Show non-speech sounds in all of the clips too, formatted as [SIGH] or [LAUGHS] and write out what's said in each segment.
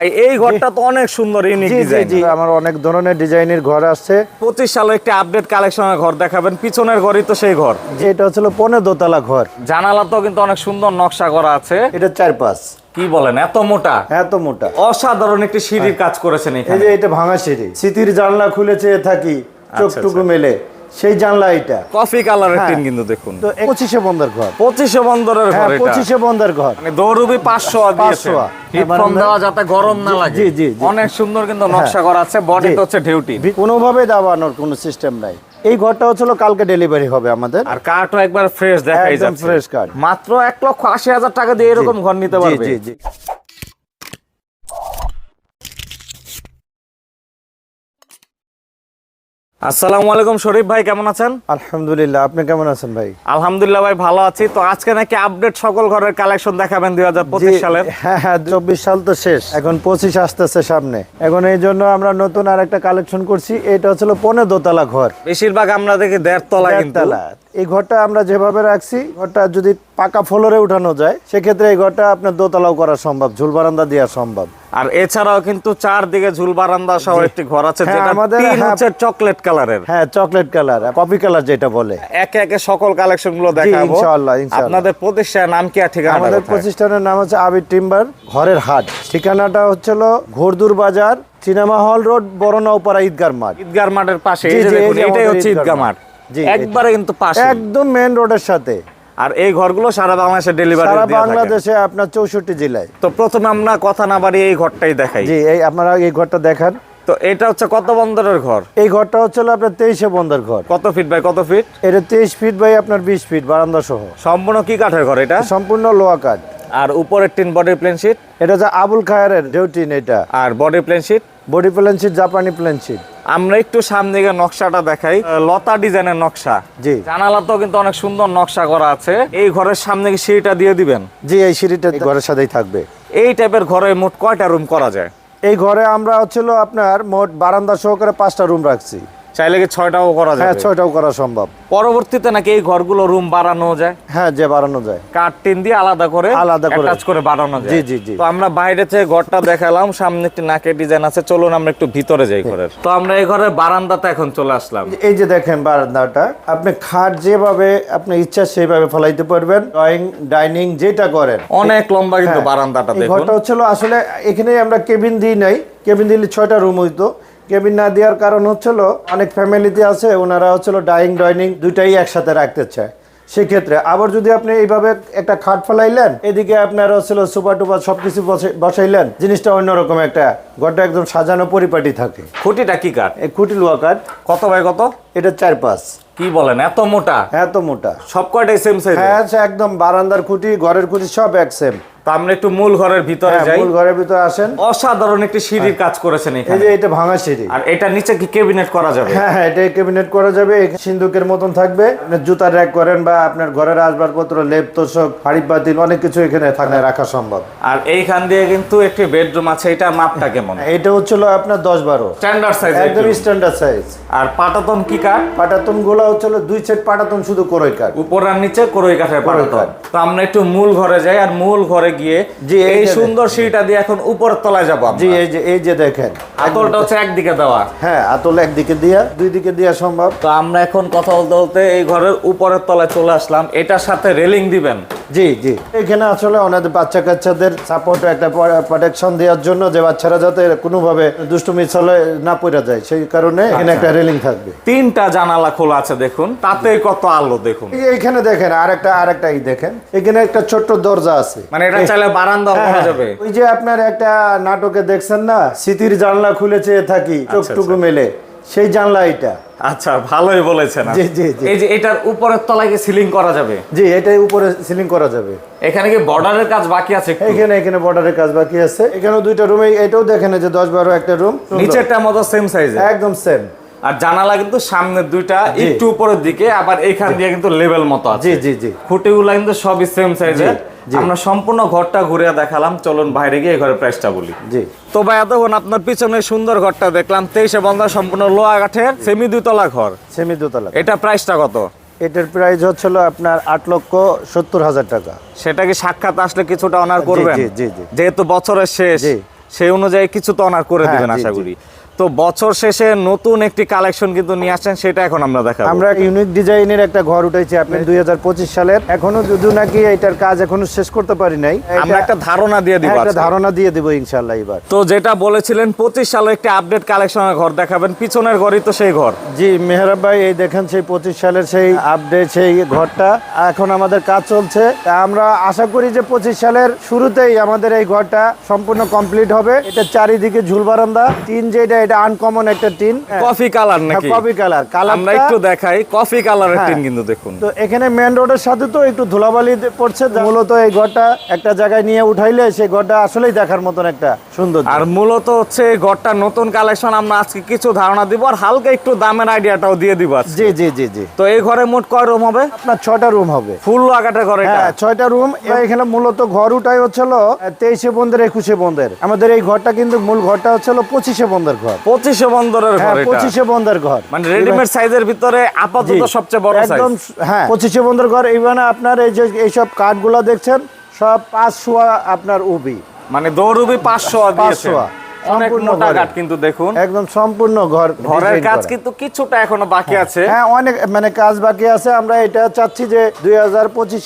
এই- ঘরটা তো অনেক সুন্দর ইউনিক ডিজাইন আমার অনেক ধরনের ডিজাইনের ঘর আসছে পঁচিশ সালে একটি আপডেট কালেকশনের ঘর দেখাবেন পিছনের ঘরই তো সেই ঘর। এটা হচ্ছিল পনেরো দোতলা ঘর। জানালাতেও কিন্তু অনেক সুন্দর নকশা করা আছে। এটা চার পাঁচ কি বলেন এত মোটা? এত মোটা। অসাধারণ একটি সিঁড়ির কাজ করেছেন এই এখানে। যে এটা ভাঙা সিঁড়ি। স্মৃতির জানলা খুলে চেয়ে থাকি চোখটুকু মেলে। সেই জানলা এটা। কফি কালারের হ্যাঁ। টিন কিন্তু দেখুন। তো পঁচিশে বন্দার ঘর। পঁচিশে বন্দরের ঘর হ্যাঁ এটা। পঁচিশে বন্দার ঘর। মানে দৌড়ুবি পাঁচশো দিয়েছে 500 হিট এবার ফোম দেওয়া যাতে গরম না লাগে। জি, জি। অনেক সুন্দর কিন্তু নকশা করা আছে বডি জি। হচ্ছে ঢেউটি কোনোভাবে দাবানোর কোনো সিস্টেম নাই। এই ঘরটা হচ্ছিল কালকে ডেলিভারি হবে আমাদের। আর কাঠও একবার ফ্রেশ দেখাই একদম যাচ্ছে। fresh কাঠ। মাত্র এক লক্ষ আশি হাজার টাকা দিয়ে এরকম ঘর নিতে জি পারবে। জি জি। আসসালামু আলাইকুম শরীফ ভাই কেমন আছেন? আলহামদুলিল্লাহ আপনি কেমন আছেন ভাই? আলহামদুলিল্লাহ ভাই ভালো আছি। তো আজকে নাকি আপডেট সকল ঘরের কালেকশন দেখাবেন দুই হাজার পঁচিশ সালের। হ্যাঁ হ্যাঁ চব্বিশ সাল তো শেষ। এখন পঁচিশ আসতেছে সামনে। এখন এই জন্য আমরা নতুন আর একটা কালেকশন করছি। এটা হচ্ছিল পনেরো দোতলা ঘর। বেশিরভাগ আমরা দেখি দেড় তলা কিন্তু। এই ঘরটা আমরা যেভাবে রাখছি ঘরটা যদি পাকা ফ্লোরে উঠানো যায় সেক্ষেত্রে এই ঘরটা আপনার দোতলাও করা সম্ভব ঝুল বারান্দা দেওয়া সম্ভব। আর এছাড়াও কিন্তু চারদিকে ঝুল বারান্দা সহ একটি ঘর আছে হ্যাঁ, যেটা আমাদের- হ্যাঁ। হচ্ছে চকলেট কালারের। হ্যাঁ চকলেট কালার কফি কালার যেটা বলে। একে একে সকল কালেকশনগুলো দেখাবো। ইনশাআল্লাহ। আপনাদের প্রতিষ্ঠানের নাম কি ঠিকানা আমাদের প্রতিষ্ঠানের নাম হচ্ছে আবির টিম্বার ঘরের হাট। ঠিকানাটা হচ্ছিল ঘোরদুর বাজার সিনেমা হল রোড বড়নাউপাড়া ঈদগার মাঠ। ঈদগার মাঠের পাশে এটাই হচ্ছে ঈদগাহ মাঠ। একবারে কিন্তু পাশে। একদম মেন রোডের সাথে। আর এই ঘরগুলো সারা বাংলাদেশে ডেলিভারি সারা বাংলাদেশে আপনার চৌষট্টি জেলায়। তো প্রথমে আমরা কথা না বাড়িয়ে এই ঘরটাই দেখাই। জি এই আপনারা এই ঘরটা দেখান। তো এটা হচ্ছে কত বন্দরের ঘর? এই ঘরটা হচ্ছিল আপনার তেইশে বন্দার ঘর। কত ফিট বাই কত ফিট এটা তেইশ ফিট বাই আপনার বিশ ফিট বারান্দা সহ। সম্পূর্ণ কি কাঠের ঘর এটা? সম্পূর্ণ লোয়া কাঠ। আর উপরের টিন বডি প্লেন শিট এটা হচ্ছে আবুল খায়ারের ডেউটিন এটা। আর body plain sheet body plan sheet জাপানি প্ল্যান শিট। আমরা একটু সামনে গিয়ে নকশাটা দেখাই। লতা ডিজাইনের নকশা। জি। জানালাতেও কিন্তু অনেক সুন্দর নকশা করা আছে। এই ঘরের সামনে কি সিঁড়িটা দিয়ে দিবেন? জি এই সিঁড়িটা ঘরের সাথেই থাকবে। এই টাইপের ঘরে মোট কয়টা রুম করা যায়? এই ঘরে আমরা হচ্ছিল আপনার মোট বারান্দা সহকারে পাঁচটা রুম রাখছি। চাইলে কি ছয়টাও করা যায় হ্যাঁ ছয়টাও করা সম্ভব। পরবর্তীতে নাকি এই ঘরগুলো রুম বাড়ানো যায়? হ্যাঁ যে বাড়ানো যায়। কাঠ টিন দিয়ে আলাদা করে আলাদা করে। কাজ করে বাড়ানো যায়। জি, জি, জি। তো আমরা বাইরে থেকে ঘরটা দেখালাম সামনে একটি নাকের ডিজাইন আছে। চলুন আমরা একটু ভিতরে যাই ঘরের। তো আমরা এই ঘরের বারান্দাতে এখন চলে আসলাম। এই যে দেখেন বারান্দাটা আপনি খাট যেভাবে আপনি ইচ্ছা সেইভাবে ফলাইতে পারবেন। ড্রয়িং ডাইনিং যেটা করেন। অনেক লম্বা কিন্তু হ্যাঁ, বারান্দাটা দেখুন। ঘরটা হচ্ছিল আসলে এখানে আমরা কেবিন দিই নাই। কেবিন দিলে ছয়টা রুম হইতো। কেবিন না দেওয়ার কারণ হচ্ছিল অনেক ফ্যামিলিতে আছে ওনারা হচ্ছিল ডাইনিং ডাইনিং দুইটাই একসাথে রাখতে চায়। সেক্ষেত্রে আবার যদি আপনি এইভাবে একটা খাট ফেলাইলেন এদিকে আপনার হচ্ছিল সুপার টুপার সবকিছু বসে- বসাইলেন জিনিসটা অন্যরকম একটা ঘরটা একদম সাজানো পরিপাটি থাকে। খুঁটিটা কি কাঠ? এই খুঁটি লোয়া কাঠ। কত বাই কত? এটা চার পাঁচ। কি বলেন এত মোটা? এত মোটা। সব কয়টাই সেম সাইজ হ্যাঁ একদম বারান্দার খুঁটি ঘরের খুঁটি সব এক সেম তো আমরা একটু মূল ঘরের ভিতরে হ্যাঁ, যাই। মূল ঘরের ভিতরে আসেন। অসাধারণ একটি সিঁড়ির কাজ করেছেন এই যে এটা ভাঙা সিঁড়ি। আর এটা নিচে কি ক্যাবিনেট করা যাবে? হ্যাঁ হ্যাঁ এটা ক্যাবিনেট করা যাবে। সিন্ধুকের মতন থাকবে। আপনার জুতার র্যাক করেন বা আপনার ঘরের আসবাবপত্র লেপ তোষক হাড়ি পাতিল অনেক কিছু এখানে থাকা রাখা সম্ভব। আর এইখান দিয়ে কিন্তু একটি বেডরুম আছে। এটা মাপটা কেমন? এটা হচ্ছিল আপনার দশ বারো। স্ট্যান্ডার্ড সাইজ একদম স্ট্যান্ডার্ড সাইজ আর পাটাতন কি কাঠ? পাটাতনগুলো হচ্ছিল দুই সেট পাটাতন শুধু করই কাঠ। উপর আর নিচে করই কাঠের পাটাতন। তো আমরা একটু মূল ঘরে যাই। আর মূল ঘরে গিয়ে জি, এই সুন্দর সিঁড়িটা দিয়ে এখন উপর তলায় যাব আমরা। জি এই যে এই যে দেখেন। আতলটা হচ্ছে একদিকে দেওয়া। হ্যাঁ আতল একদিকে দিয়া দুই দিকে দেওয়া সম্ভব। তো আমরা এখন কথা বলতে বলতে এই ঘরের উপরের তলায় চলে আসলাম। এটার সাথে রেলিং দিবেন। জি জি। এখানে আসলে ওনাদের বাচ্চা কাচ্চাদের সাপোর্ট একটা প্রোটেকশন দেওয়ার জন্য যে বাচ্চারা যাতে কোনোভাবে দুষ্টুমি চলে না পড়ে যায় সেই কারণে এখানে একটা রেলিং থাকবে। তিনটা জানালা খোলা আছে দেখুন তাতে কত আলো দেখুন। এই এইখানে দেখেন আরেকটা আরেকটা এই দেখেন। এখানে একটা ছোট্ট দরজা আছে। মানে এটা চাইলে বারান্দা করা হ্যাঁ, যাবে। ওই যে আপনার একটা নাটকে দেখছেন না স্মৃতির জানলা খুলে চেয়ে থাকি চোখটুকু মেলে। সেই জানলা এটা। আচ্ছা ভালোই বলেছেন। জি, জি। এই যে এটার উপরের তলায় কি সিলিং করা যাবে? জি এটাই উপরে সিলিং করা যাবে। এখানে কি বর্ডারের কাজ বাকি আছে এখানে এখানে বর্ডারের কাজ বাকি আছে। এখানেও দুইটা রুম এটাও দেখেন যে দশ বারো একটা রুম নিচেরটা মতো সেম সাইজ একদম সেম আর জানালা কিন্তু সামনের দুইটা একটু উপরের দিকে আবার এখান দিয়ে কিন্তু লেভেল মতো আছে। জি জি। জি খুঁটিগুলো কিন্তু সবই সেম সাইজের। আমরা সম্পূর্ণ ঘরটা ঘুরে দেখালাম। চলুন বাইরে গিয়ে ঘরের প্রাইসটা বলি। জি। তো ভাই এতক্ষণ আপনার পিছনে সুন্দর ঘরটা দেখলাম। তেইশে বন্ধ সম্পূর্ণ লোহা কাঠের সেমি দুতলা ঘর। সেমি দুতলা এটা প্রাইসটা কত? এটার প্রাইস হচ্ছিল আপনার আট লক্ষ সত্তর হাজার টাকা। সেটা কি সাক্ষাৎ আসলে কিছুটা অনার করবেন? জি, জি, জি। যেহেতু বছরের শেষ। সেই অনুযায়ী কিছু তো অনার করে হ্যাঁ, দিবেন আশা করি। তো বছর শেষে নতুন একটি কালেকশন কিন্তু নিয়ে আসছেন সেটা এখন আমরা দেখাবো। আমরা ইউনিক ডিজাইনের একটা ঘর উঠেছি আপনি দুই হাজার পঁচিশ সালের। এখনও যদিও নাকি এটার কাজ এখনও শেষ করতে পারি নাই। আমরা একটা ধারণা দিয়ে দিব হ্যাঁ, একটা ধারণা দিয়ে দিব ইনশাল্লাহ এবার। তো যেটা বলেছিলেন পঁচিশ সালে একটি আপডেট কালেকশনের ঘর দেখাবেন পিছনের ঘরই তো সেই ঘর। জি মেহরাব ভাই এই দেখেন সেই পঁচিশ সালের সেই আপডেট সেই ঘরটা। এখন আমাদের কাজ চলছে। আমরা আশা করি যে পঁচিশ সালের শুরুতেই আমাদের এই ঘরটা সম্পূর্ণ কমপ্লিট হবে। এটা চারিদিকে ঝুল বারান্দা। টিন যেটা এটা আনকমন একটা টিন। কফি কালার নাকি? কপি কালার কালার আমরা একটু দেখাই। কফি কালারের হ্যাঁ। টিন কিন্তু দেখুন। তো এখানে মেন রোডের সাথে তো একটু ধুলাবালি পড়ছে। মূলত এই ঘরটা একটা জায়গায় নিয়ে উঠাইলে সেই ঘরটা আসলেই দেখার মতন একটা সুন্দর আর মূলত হচ্ছে এই ঘরটা নতুন কালেকশন আমরা আজকে কিছু ধারণা দিব আর হালকা একটু দামের আইডিয়াটাও দিয়ে দিব আজকে। জি জি জি জি। তো এই ঘরে মোট কয় রুম হবে? আপনার ছয়টা রুম হবে। ফুল আকাটের ঘর এটা? হ্যাঁ ছয়টা রুম এখানে মূলত ঘর উঠাই হচ্ছিল তেইশে বন্ধের একুশে বন্ধের আমাদের এই ঘরটা কিন্তু মূল ঘরটা হচ্ছিল পঁচিশে বন্ধের ঘর। পঁচিশে বন্দরের ঘর হ্যাঁ পঁচিশে বন্দর ঘর। মানে রেডিমেড সাইজের ভিতরে আপাতত সবচেয়ে বড় একদম হ্যাঁ পঁচিশে বন্দর ঘর। ইভেন আপনার এই যে এইসব কাঠগুলো দেখছেন সব পাঁচশো আপনার উবি। মানে দৌড়ুবি পাঁচশো দিয়েছে পাঁচশো। সম্পূর্ণ কিন্তু দেখুন। একদম সম্পূর্ণ ঘর ঘরের কাজ কিন্তু কিছুটা এখনও বাকি আছে। হ্যাঁ অনেক মানে কাজ বাকি আছে। আমরা এটা চাচ্ছি যে দুই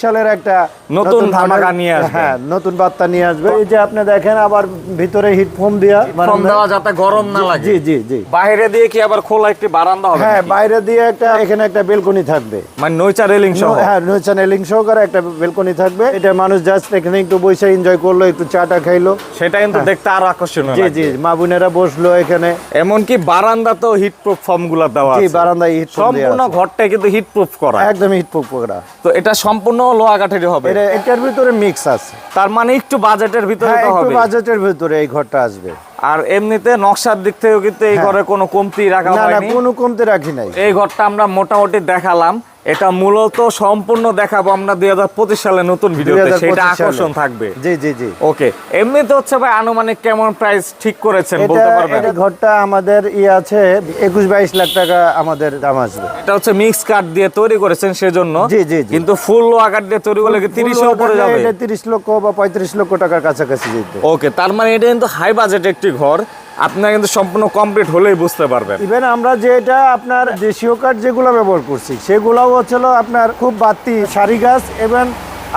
সালের একটা নতুন ধামাকা নিয়ে আসবে। হ্যাঁ নতুন বার্তা নিয়ে আসবে। এই যে আপনি দেখেন আবার ভিতরে হিট ফোম দিয়া। ফোম দেওয়া যাতে গরম না লাগে। জি জি জি। বাইরে দিয়ে কি আবার খোলা একটি বারান্দা হবে হ্যাঁ বাইরে দিয়ে একটা এখানে একটা বেলকনি থাকবে। মানে নৈচা রেলিং সহ? হ্যাঁ নৈচান এলিং সহকারে একটা বেলকনি থাকবে। এটা মানুষ জাস্ট এখানে একটু বসে এনজয় করল একটু চাটা খাইলো। সেটা কিন্তু দেখতে আরও আকর্ষণীয় জি জি মা বোনেরা বসল এখানে। এমনকি বারান্দাতেও হিট প্রুফ ফর্মগুলো দেওয়া আছে। বারান্দায় হিট সম্পূর্ণ ঘরটা কিন্তু হিট প্রুফ করা। একদম হিট প্রুফ করা। তো এটা সম্পূর্ণ লোহা কাঠেরই হবে। এটা এটার ভিতরে মিক্স আছে। তার মানে একটু বাজেটের ভিতরে হ্যাঁ একটু হবে। বাজেটের ভিতরে এই ঘরটা আসবে। আর এমনিতে নকশার দিক থেকেও কিন্তু এই হ্যাঁ। ঘরে কোনো কমতি রাখা না না কোনো কমতে রাখি নাই। এই ঘরটা আমরা মোটামুটি দেখালাম। এটা মূলত সম্পূর্ণ দেখাবো আমরা দুই হাজার পঁচিশ সালে নতুন ভিডিওতে সেটা আকর্ষণ থাকবে। জি জি জি। ওকে এমনিতে হচ্ছে ভাই আনুমানিক কেমন প্রাইস ঠিক করেছেন বলতে পারবেন? এটা ঘরটা আমাদের ইয়ে আছে একুশ বাইশ লাখ টাকা আমাদের দাম আসবে। এটা হচ্ছে মিক্স কাঠ দিয়ে তৈরি করেছেন সেজন্য। জি, জি। কিন্তু ফুল কাঠ দিয়ে তৈরি করলে কি তিরিশের উপরে যাবে? এটা তিরিশ লক্ষ বা পঁয়ত্রিশ লক্ষ টাকার কাছাকাছি যেতে। ওকে তার মানে এটা কিন্তু হাই বাজেট একটি ঘর। আপনার কিন্তু সম্পূর্ণ কমপ্লিট হলেই বুঝতে পারবেন। ইভেন আমরা যেটা আপনার দেশীয় কাঠ যেগুলো ব্যবহার করছি, সেগুলোও হচ্ছিল আপনার খুব বাড়তি সারি গাছ এবং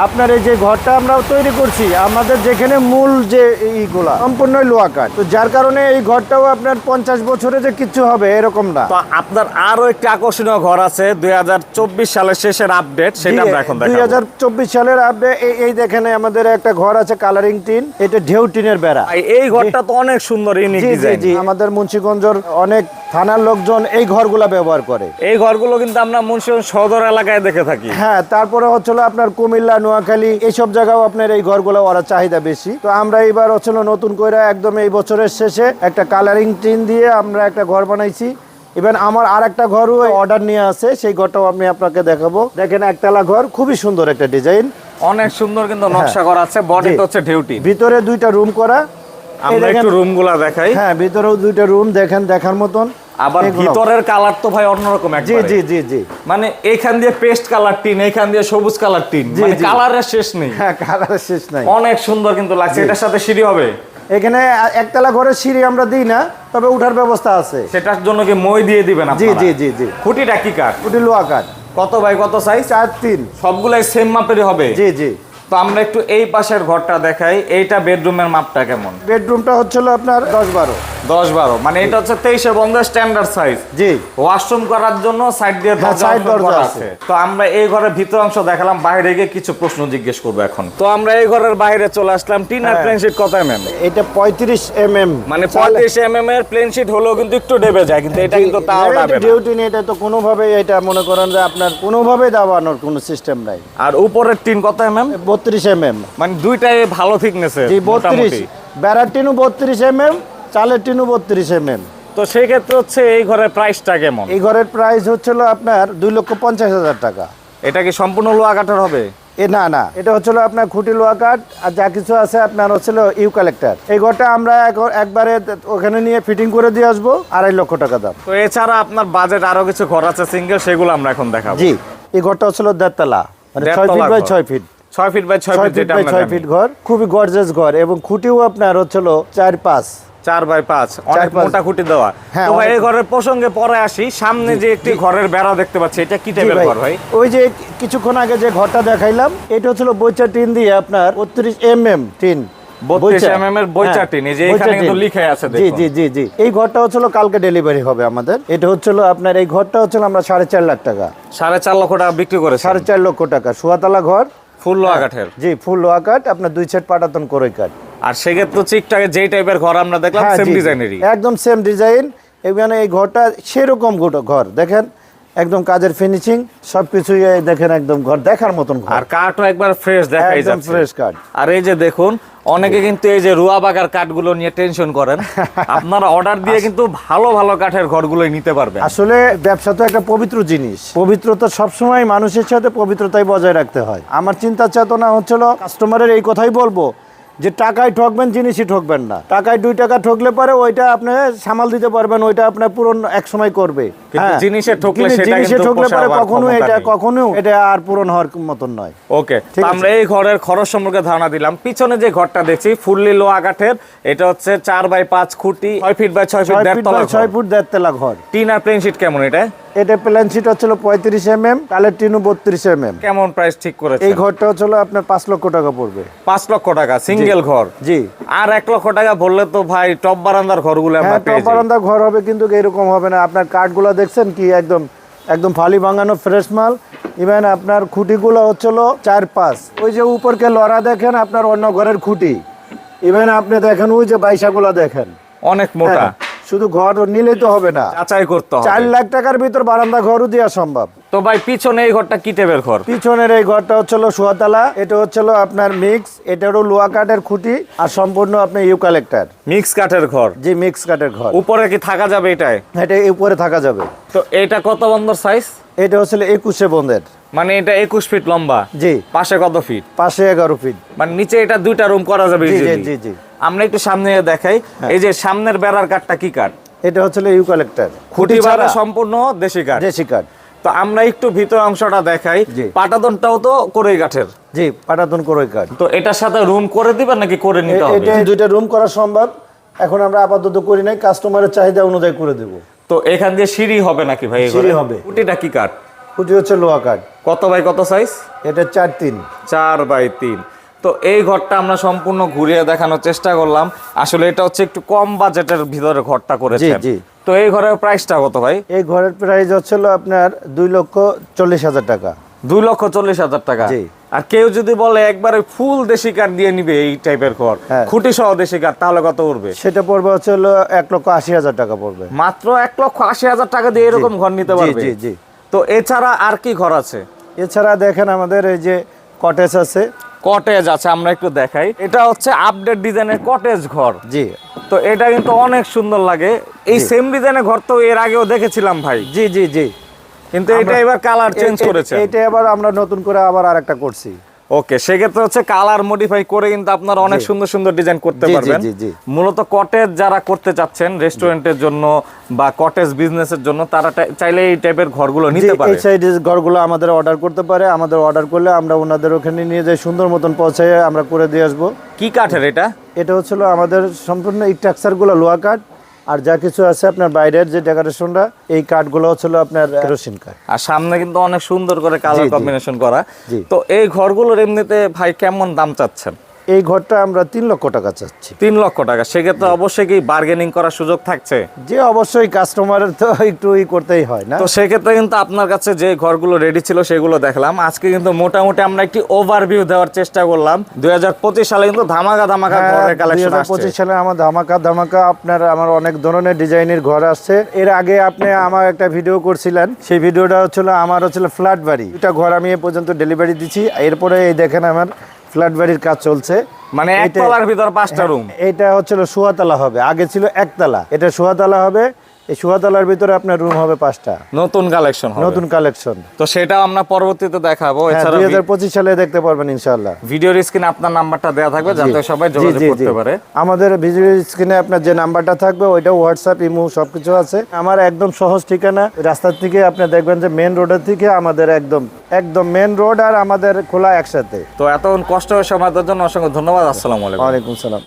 আপনার এই যে ঘরটা আমরা তৈরি করছি আমাদের যেখানে মূল যে এইগুলা সম্পূর্ণই লোহা কাঠ। তো যার কারণে এই ঘরটাও আপনার পঞ্চাশ বছরে যে কিছু হবে এরকম না। তো আপনার আরও একটি আকর্ষণীয় ঘর আছে দুই হাজার চব্বিশ সালের শেষের আপডেট সেটা আমরা এখন দুই হাজার চব্বিশ সালের আপডেট এই দেখেন আমাদের একটা ঘর আছে কালারিং টিন এটা ঢেউ টিনের বেড়া। এই ঘরটা তো অনেক সুন্দর ইউনিক ডিজাইন আমাদের মুন্সিগঞ্জের অনেক থানার লোকজন এই ঘরগুলা ব্যবহার করে। এই ঘরগুলো কিন্তু আমরা মুন্সিগঞ্জ সদর এলাকায় দেখে থাকি। হ্যাঁ তারপরে হচ্ছিল আপনার কুমিল্লা নোয়াখালী এইসব জায়গাও আপনার এই ঘরগুলো ওরা চাহিদা বেশি। তো আমরা এবার হচ্ছিল নতুন করে একদম এই বছরের শেষে একটা কালারিং টিন দিয়ে আমরা একটা ঘর বানাইছি। ইভেন আমার আর একটা ঘরও অর্ডার নিয়ে আছে সেই ঘরটাও আমি আপনাকে দেখাবো। দেখেন একতলা ঘর খুবই সুন্দর একটা ডিজাইন অনেক সুন্দর কিন্তু নকশা করা আছে বডি। হচ্ছে ঢেউটি ভিতরে দুইটা রুম করা। আমরা একটু রুমগুলা দেখাই। হ্যাঁ ভিতরেও দুইটা রুম দেখেন দেখার মতন। আবার ভিতরের কালার তো ভাই অন্যরকম জি জি জি জি। মানে এইখান দিয়ে পেস্ট কালার টিন এইখান দিয়ে সবুজ কালার টিন। মানে কালারের শেষ নেই। হ্যাঁ কালারের শেষ নাই। অনেক সুন্দর কিন্তু লাগছে। এটার সাথে সিঁড়ি হবে। এখানে একতলা ঘরের সিঁড়ি আমরা দিই না তবে উঠার ব্যবস্থা আছে। সেটার জন্য কি মই দিয়ে দিবেন জি জি জি জি। খুঁটিটা কি কাঠ? খুঁটি লোয়া কাঠ। কত ভাই কত সাইজ চার তিন। সবগুলাই সেম মাপেরই হবে। জি জি। তো আমরা একটু এই পাশের ঘরটা দেখাই। এইটা বেডরুমের মাপটা কেমন? বেডরুমটা হচ্ছিল আপনার দশ বারো। দশ বারো। মানে এটা হচ্ছে তেইশে বন্ধ স্ট্যান্ডার্ড সাইজ জি। ওয়াশরুম করার জন্য সাইড দিয়ে হ্যাঁ, দরজা আছে। তো আমরা এই ঘরের ভিতর অংশ দেখালাম বাইরে গিয়ে কিছু প্রশ্ন জিজ্ঞেস করব এখন। তো আমরা এই ঘরের বাইরে চলে আসলাম। টিনার হ্যাঁ। প্লেন শিট কত এমএম এটা পঁয়ত্রিশ এম এম মানে পঁয়ত্রিশ এমএম এর প্লেন শিট হলেও কিন্তু একটু ডেবে যায় কিন্তু এটা কিন্তু তাও ডাবে না। ডিউটি নেই এটা তো কোনোভাবে এটা মনে করেন যে আপনার কোনোভাবে দাবানোর কোনো সিস্টেম নাই। আর উপরের টিন কত এমএম বত্রিশ এম এম মানে দুইটাই ভালো থিকনেস জি বত্রিশ। বেড়ার টিনও বত্রিশ এম এম চালের টিনও বত্রিশ এম এম তো সেই ক্ষেত্রে হচ্ছে এই ঘরের প্রাইসটা কেমন? এই ঘরের প্রাইস হচ্ছিল আপনার দুই লক্ষ পঞ্চাশ হাজার টাকা। এটা কি সম্পূর্ণ লোহা কাঠের হবে? এ না না এটা হচ্ছিল আপনার খুঁটি লোহা কাঠ আর যা কিছু আছে আপনার হচ্ছিল ইউ কালেক্টর এই ঘরটা আমরা একবারে ওখানে নিয়ে ফিটিং করে দিয়ে আসব আড়াই লক্ষ টাকা দাম। তো এছাড়া আপনার বাজেট আরও কিছু ঘর আছে সিঙ্গেল সেগুলো আমরা এখন দেখাবো। জি এই ঘরটা হচ্ছিল দেড়তলা মানে ছয় ফিট বাই ছয় ফিট ছয় ফিট বাই ছয় ফিট ছয় ফিট ঘর খুবই গর্জেস ঘর এবং খুঁটিও আপনার হচ্ছিল চার পাঁচ। চার বাই পাঁচ অনেক মোটা খুঁটি দেওয়া। হ্যাঁ, তো ভাই এই ঘরের প্রসঙ্গে পরে আসি। সামনে যে একটি ঘরের বেড়া দেখতে পাচ্ছি এটা কি টাইপের ঘর ভাই? ওই যে কিছুক্ষণ আগে যে ঘরটা দেখাইলাম এটা হচ্ছিল বইচা টিন দিয়ে আপনার বত্রিশ এম এম টিন 32 বইচা। এর বইচা হ্যাঁ, এই ঘরটা হচ্ছিল কালকে ডেলিভারি হবে আমাদের। এটা হচ্ছিল আপনার এই ঘরটা হচ্ছিল আমরা সাড়ে চার লাখ টাকা। সাড়ে চার লক্ষ টাকা বিক্রি করেছে সাড়ে চার লক্ষ টাকা। সোয়াতলা ঘর। ফুল লোহা কাঠের। জি ফুল লোহা কাঠ আপনার দুই সেট পাটাতন করে কাঠ। আর সেক্ষেত্রে চিকটাকে যেই টাইপের ঘর আমরা দেখলাম হ্যাঁ, সেম জি। ডিজাইনেরই একদম সেম ডিজাইন এখানে এই ঘরটা সেরকম গোটা- ঘর দেখেন একদম কাজের ফিনিশিং সবকিছুই দেখেন একদম ঘর দেখার মতন ঘর। আর কাঠও একবার ফ্রেশ দেখাই একদম ফ্রেশ কাঠ। আর এই যে দেখুন অনেকে কিন্তু এই যে রুয়া বাগার কাঠগুলো নিয়ে টেনশন করেন। [LAUGHS] আপনারা অর্ডার দিয়ে কিন্তু ভালো ভালো কাঠের ঘরগুলোই নিতে পারবেন। আসলে ব্যবসা তো একটা পবিত্র জিনিস। পবিত্রতা সবসময় মানুষের সাথে পবিত্রতাই বজায় রাখতে হয়। আমার চিন্তা চেতনা হচ্ছিল কাস্টমারের এই কথাই বলব যে টাকায় ঠকবেন জিনিসই ঠকবেন না। টাকায় দুই টাকা ঠকলে পরে ওইটা আপনি সামাল দিতে পারবেন ওইটা আপনার পূরণ এক সময় করবে। হ্যাঁ। জিনিসে ঠকলে জিনিসে ঠকলে পরে কখনো এটা কখনো এটা আর পূরণ হওয়ার মতন নয়। ওকে আমরা এই ঘরের খরচ সম্পর্কে ধারণা দিলাম। পিছনে যে ঘরটা দেখছি ফুললি লোহা কাঠের এটা হচ্ছে চার বাই পাঁচ খুঁটি ছয় ফিট বাই ছয় ফিট ছয় দেড় ফিট তলা ফুট দেড় তেলা ঘর। টিন আর প্লেন শিট কেমন এটা? এটা প্ল্যান শিট হচ্ছিল পঁয়ত্রিশ এম এম কালের টিনু বত্রিশ এম এম কেমন প্রাইস ঠিক করেছে এই ঘরটা হচ্ছিল আপনার পাঁচ লক্ষ টাকা পড়বে। পাঁচ লক্ষ টাকা সিঙ্গেল ঘর? জি। আর এক লক্ষ টাকা বললে তো ভাই টপ বারান্দার ঘরগুলো আমরা হ্যাঁ টপ যাই। বারান্দা ঘর হবে কিন্তু এরকম হবে না। আপনার কাঠগুলো দেখছেন কি একদম একদম ফালি ভাঙানো ফ্রেশ মাল। ইভেন আপনার খুঁটিগুলো হচ্ছিল চার পাঁচ ওই যে উপরকে লড়া দেখেন আপনার অন্য ঘরের খুঁটি। ইভেন আপনি দেখেন ওই যে বাইসাগুলো দেখেন। অনেক মোটা। হ্যাঁ, শুধু ঘর নিলে তো হবে না। যাচাই করতে হবে। চার লাখ টাকার ভিতর বারান্দা ঘরও দেওয়া সম্ভব। তো ভাই পিছনে এই ঘরটা কি টেবের ঘর? পিছনের এই ঘরটা হচ্ছিল সোয়াতলা এটা হচ্ছিল আপনার মিক্স এটারও লোয়া কাঠের খুঁটি আর সম্পূর্ণ আপনার ইউ কালেক্টার মিক্স কাঠের ঘর? যে মিক্স কাঠের ঘর। উপরে কি থাকা যাবে এটাই? এটা উপরে থাকা যাবে। তো এটা কত বন্দর সাইজ এটা হচ্ছিল একুশে বন্ধের মানে এটা একুশ ফিট লম্বা? জি। পাশে কত ফিট পাশে এগারো ফিট মানে নিচে এটা দুইটা রুম করা যাবে জি জি জি জি। আমরা একটু সামনে দেখাই হ্যাঁ। এই যে সামনের বেড়ার কাঠটা কি কাঠ? এটা হচ্ছে ইউ কালেক্টার খুঁটি বাঁধা সম্পূর্ণ দেশি কাঠ। দেশি কাঠ। তো আমরা একটু ভিতর অংশটা দেখাই পাটাদনটাও তো করেই কাঠের। জি পাটাদন করই কাঠ। তো এটার সাথে রুম করে দিবেন নাকি করে নিতে হবে? এটা দুইটা রুম করা সম্ভব। এখন আমরা আপাতত করি নাই কাস্টমারের চাহিদা অনুযায়ী করে দেব। তো এখান দিয়ে সিঁড়ি হবে নাকি ভাই সিঁড়ি হবে। খুঁটিটা কি কাঠ? খুঁটি হচ্ছে লোহা কাঠ। কত বাই কত সাইজ এটা চার তিন। চার বাই তিন। তো এই ঘরটা আমরা সম্পূর্ণ ঘুরিয়ে দেখানোর চেষ্টা করলাম। আসলে এটা হচ্ছে একটু কম বাজেটের ভিতরে ঘরটা করেছেন। তো এই ঘরের প্রাইসটা কত ভাই? এই ঘরের প্রাইস হচ্ছিল আপনার দুই লক্ষ চল্লিশ হাজার টাকা। দুই লক্ষ চল্লিশ হাজার টাকা? জি। আর কেউ যদি বলে একবারে ফুল দেশি কাঠ দিয়ে নিবে এই টাইপের ঘর হ্যাঁ। খুঁটি সহ দেশি কাঠ তাহলে কত উঠবে? সেটা পড়বে হচ্ছে হলো এক লক্ষ আশি হাজার টাকা পড়বে। মাত্র এক লক্ষ আশি হাজার টাকা দিয়ে এরকম ঘর নিতে পারবে? জি জি। তো এছাড়া আর কি ঘর আছে? এছাড়া দেখেন আমাদের এই যে কটেজ আছে কটেজ আছে আমরা একটু দেখাই। এটা হচ্ছে আপডেট ডিজাইনের কটেজ ঘর। জি। তো এটা কিন্তু অনেক সুন্দর লাগে। এই সেম ডিজাইনের ঘর তো এর আগেও দেখেছিলাম ভাই। জি জি জি। কিন্তু এটা এবার কালার চেঞ্জ করেছে। এটা এবার আমরা নতুন করে আবার আরেকটা করছি। ওকে সেক্ষেত্রে হচ্ছে কালার মডিফাই করে কিন্তু আপনারা অনেক সুন্দর সুন্দর ডিজাইন করতে পারবেন। মূলত কটেজ যারা করতে চাচ্ছেন রেস্টুরেন্টের জন্য বা কটেজ বিজনেসের জন্য তারা চাইলে এই টাইপের ঘরগুলো নিতে পারে। এই সাইডে ঘরগুলো আমাদের অর্ডার করতে পারে। আমাদের অর্ডার করলে আমরা ওনাদের ওখানে নিয়ে যাই সুন্দর মতন পৌঁছে আমরা করে দিয়ে আসব। কি কাঠের এটা? এটা হচ্ছিল আমাদের সম্পূর্ণ স্ট্রাকচারগুলো লোহা কাঠ। আর যা কিছু আছে আপনার বাইরের যে ডেকোরেশনটা এই কাঠগুলো ছিল আপনার কেরোসিন কাঠ। আর সামনে কিন্তু অনেক সুন্দর করে কালার। কম্বিনেশন করা। তো এই ঘরগুলোর এমনিতে ভাই কেমন দাম চাচ্ছেন? এই ঘরটা আমরা তিন লক্ষ টাকা চাচ্ছি। তিন লক্ষ টাকা। সেক্ষেত্রে অবশ্যই কি বার্গেনিং করার সুযোগ থাকছে? যে অবশ্যই কাস্টমারের তো একটু ই করতেই হয় না। তো সেক্ষেত্রে কিন্তু আপনার কাছে যে ঘরগুলো রেডি ছিল সেগুলো দেখলাম। আজকে কিন্তু মোটামুটি আমরা একটি ওভারভিউ দেওয়ার চেষ্টা করলাম। দুই হাজার পঁচিশ সালে কিন্তু ধামাকা ধামাকা হ্যাঁ, ঘরের কালেকশন পঁচিশ সালে আমার ধামাকা ধামাকা আপনার আমার অনেক ধরনের ডিজাইনের ঘর আসছে। এর আগে আপনি আমার একটা ভিডিও করছিলেন। সেই ভিডিওটা হচ্ছিল আমার হচ্ছিল ফ্ল্যাট বাড়ি। দুটা ঘর আমি এ পর্যন্ত ডেলিভারি দিচ্ছি এরপরে এই দেখেন আমার ফ্ল্যাট বাড়ির কাজ চলছে। মানে একতলার এটা- ভিতর পাঁচটা রুম। এটা হচ্ছিল সোয়াতলা হবে। আগে ছিল একতলা। এটা সোয়াতলা হবে। এই সুহাতলার ভিতরে আপনার রুম হবে পাঁচটা। নতুন কালেকশন নতুন কালেকশন তো সেটাও আমরা পরবর্তীতে দেখাবো। হ্যাঁ এছাড়া দুই হাজার পঁচিশ সালে দেখতে পারবেন ইনশাল্লাহ ভিডিওর স্ক্রিনে আপনার নাম্বারটা দেওয়া থাকবে যাতে সবাই যোগাযোগ করতে পারে। আমাদের ভিডিও স্ক্রিনে আপনার যে নাম্বারটা থাকবে ওইটা হোয়াটসঅ্যাপ ইমো সবকিছু আছে। আমার একদম সহজ ঠিকানা রাস্তার থেকে আপনি দেখবেন যে মেন রোডের থেকে আমাদের একদম একদম মেন রোড আর আমাদের খোলা একসাথে। তো এতক্ষণ কষ্ট হয়ে সময় জন্য অসংখ্য ধন্যবাদ। আসসালামু আলাইকুম। ওয়ালাইকুম সালাম।